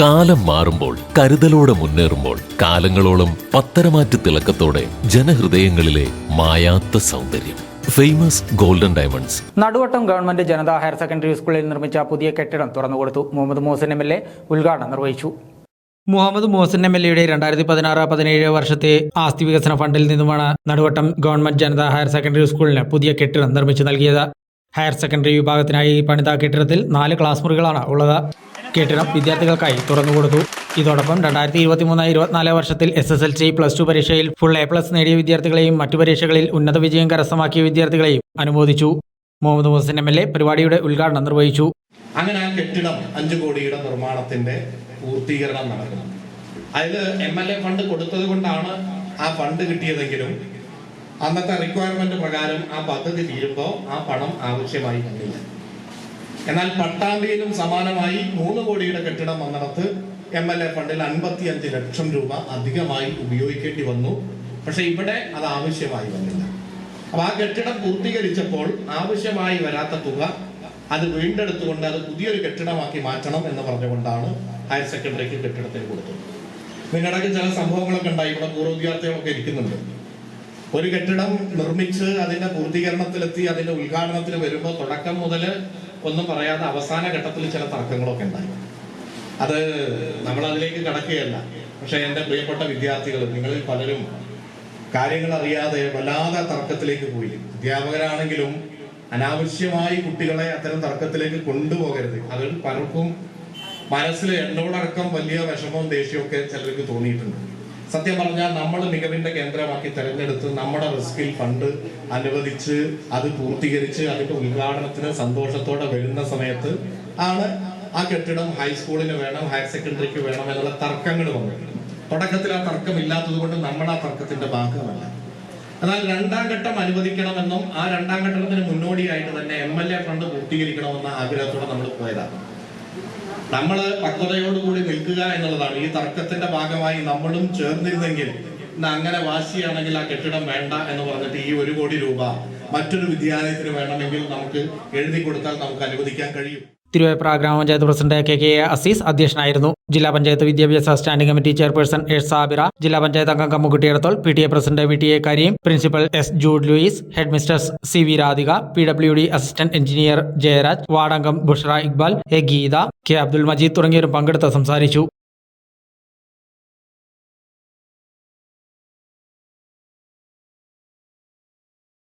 കാലം മാറുമ്പോൾ കരുതലോടെ മുന്നേറുമ്പോൾ കാലങ്ങളോളം പത്തരമാറ്റ് തിളക്കത്തോടെ ജനഹൃദയങ്ങളിലെ മായാത്ത സൗന്ദര്യം. Famous golden diamonds Naduvattam government Janatha higher secondary സ്കൂളിൽ നിർമ്മിച്ച പുതിയ കെട്ടിടം തുറന്നുകൊടുത്തു. Muhammad Mohasin M L A ഉദ്ഘാടനം നിർവഹിച്ചു. മുഹമ്മദ് മോഹസിൻ എം എൽ എയുടെ രണ്ടായിരത്തി പതിനാറ് പതിനേഴ് വർഷത്തെ ആസ്തി വികസന ഫണ്ടിൽ നിന്നുമാണ് Naduvattam government Janatha higher secondary സ്കൂളിന് പുതിയ കെട്ടിടം നിർമ്മിച്ചു നൽകിയത്. ഹയർ സെക്കൻഡറി വിഭാഗത്തിനായി പണിത കെട്ടിടത്തിൽ നാല് ക്ലാസ് മുറികളാണ് ഉള്ളത്. കെട്ടിടം വിദ്യാർത്ഥികൾക്കായി തുറന്നുകൊടുത്തു ഇതോടൊപ്പം രണ്ടായിരത്തി ഇരുപത്തി മൂന്ന് ഇരുപത്തിനാല് വർഷത്തിൽ S S L C plus two പരീക്ഷയിൽ ഫുൾ എ പ്ലസ് നേടിയ വിദ്യാർത്ഥികളെയും മറ്റു പരീക്ഷകളിൽ ഉന്നത വിജയം കരസ്ഥമാക്കിയ വിദ്യാർത്ഥികളെയും അനുമോദിച്ചു. Muhammad Muhsin M L A പരിപാടിയുടെ ഉദ്ഘാടനം നിർവഹിച്ചു. അങ്ങനെ കെട്ടിടം അഞ്ചു കോടിയുടെ നിർമ്മാണത്തിന്റെ പൂർത്തീകരണം നടക്കണം അതിൽ എം എൽ എ ഫണ്ട് കൊടുത്തത് കൊണ്ടാണ് ആ ഫണ്ട് കിട്ടിയതെങ്കിലും അന്നത്തെ റിക്വയർമെന്റ് പ്രകാരം ആ പദ്ധതി തീരുമ്പോൾ ആ പണം ആവശ്യമായി വന്നില്ല. എന്നാൽ പട്ടാമ്പിയിലും സമാനമായി മൂന്ന് കോടിയുടെ കെട്ടിടം വന്നിടത്ത് എം എൽ എ ഫണ്ടിൽ അൻപത്തി അഞ്ച് ലക്ഷം രൂപ അധികമായി ഉപയോഗിക്കേണ്ടി വന്നു. പക്ഷെ ഇവിടെ അത് ആവശ്യമായി വന്നില്ല. അപ്പൊ ആ കെട്ടിടം പൂർത്തീകരിച്ചപ്പോൾ ആവശ്യമായി വരാത്ത തുക അത് വീണ്ടെടുത്തുകൊണ്ട് അത് പുതിയൊരു കെട്ടിടമാക്കി മാറ്റണം എന്ന് പറഞ്ഞുകൊണ്ടാണ് ഹയർ സെക്കൻഡറിക്ക് കെട്ടിടത്തിന് കൊടുത്തത്. നിങ്ങളുടെ ചില സംഭവങ്ങളൊക്കെ ഉണ്ടായി. ഇവിടെ പൂർവ വിദ്യാർത്ഥികളൊക്കെ ഇരിക്കുന്നുണ്ട്. ഒരു കെട്ടിടം നിർമ്മിച്ച് അതിന്റെ പൂർത്തീകരണത്തിലെത്തി അതിന്റെ ഉദ്ഘാടനത്തിന് വരുമ്പോൾ തുടക്കം മുതൽ ഒന്നും പറയാതെ അവസാന ഘട്ടത്തിൽ ചില തർക്കങ്ങളൊക്കെ ഉണ്ടായി. അത് നമ്മൾ അതിലേക്ക് കടക്കുകയല്ല. പക്ഷെ എന്റെ പ്രിയപ്പെട്ട വിദ്യാർത്ഥികൾ നിങ്ങളിൽ പലരും കാര്യങ്ങൾ അറിയാതെ വല്ലാതെ തർക്കത്തിലേക്ക് പോയി. അധ്യാപകരാണെങ്കിലും അനാവശ്യമായി കുട്ടികളെ അത്തരം തർക്കത്തിലേക്ക് കൊണ്ടുപോകരുത്. അതിൽ പലർക്കും മനസ്സിൽ എന്നോടക്കം വലിയ വിഷമവും ദേഷ്യവും ഒക്കെ ചിലർക്ക് തോന്നിയിട്ടുണ്ട്. സത്യം പറഞ്ഞാൽ നമ്മൾ മികവിന്റെ കേന്ദ്രമാക്കി തെരഞ്ഞെടുത്ത് നമ്മുടെ റിസ്കിൽ ഫണ്ട് അനുവദിച്ച് അത് പൂർത്തീകരിച്ച് അതിന്റെ ഉദ്ഘാടനത്തിന് സന്തോഷത്തോടെ വരുന്ന സമയത്ത് ആണ് ആ കെട്ടിടം ഹൈസ്കൂളിന് വേണം ഹയർ സെക്കൻഡറിക്ക് വേണം എന്നുള്ള തർക്കങ്ങൾ വന്നു തുടക്കത്തിൽ ആ തർക്കം ഇല്ലാത്തത് കൊണ്ട് നമ്മൾ ആ തർക്കത്തിന്റെ ഭാഗമല്ല. എന്നാൽ രണ്ടാം ഘട്ടം അനുവദിക്കണമെന്നും ആ രണ്ടാം ഘട്ടത്തിന് മുന്നോടിയായിട്ട് തന്നെ എം എൽ എ ഫണ്ട് പൂർത്തീകരിക്കണമെന്ന ആഗ്രഹത്തോടെ നമ്മൾ പോയതാണ്. നമ്മൾ പക്വതയോടുകൂടി നിൽക്കുക എന്നുള്ളതാണ്. ഈ തർക്കത്തിന്റെ ഭാഗമായി നമ്മളും ചേർന്നിരുന്നെങ്കിൽ അങ്ങനെ വാശിയാണെങ്കിൽ ആ കെട്ടിടം വേണ്ട എന്ന് പറഞ്ഞിട്ട് ഈ ഒരു കോടി രൂപ മറ്റൊരു വിദ്യാലയത്തിന് വേണമെങ്കിൽ നമുക്ക് എഴുതി കൊടുത്താൽ നമുക്ക് അനുവദിക്കാൻ കഴിയും. തിരുവേപ്ര ഗ്രാമപഞ്ചായത്ത് പ്രസിഡന്റ് കെ കെ അസീസ് അധ്യക്ഷനായിരുന്നു. ജില്ലാ പഞ്ചായത്ത് വിദ്യാഭ്യാസ standing committee chairperson S Sabira ജില്ലാ പഞ്ചായത്ത് അംഗം കമ്മുകുട്ടിയിടത്തോൾ P T A president V T A Kareem principal S Jude Lewis head C V Radhika P W D assistant engineer Jayaraj വാർഡംഗം Bushra Iqbal A Geetha K Abdul Majeed തുടങ്ങിയവരും പങ്കെടുത്ത് സംസാരിച്ചു.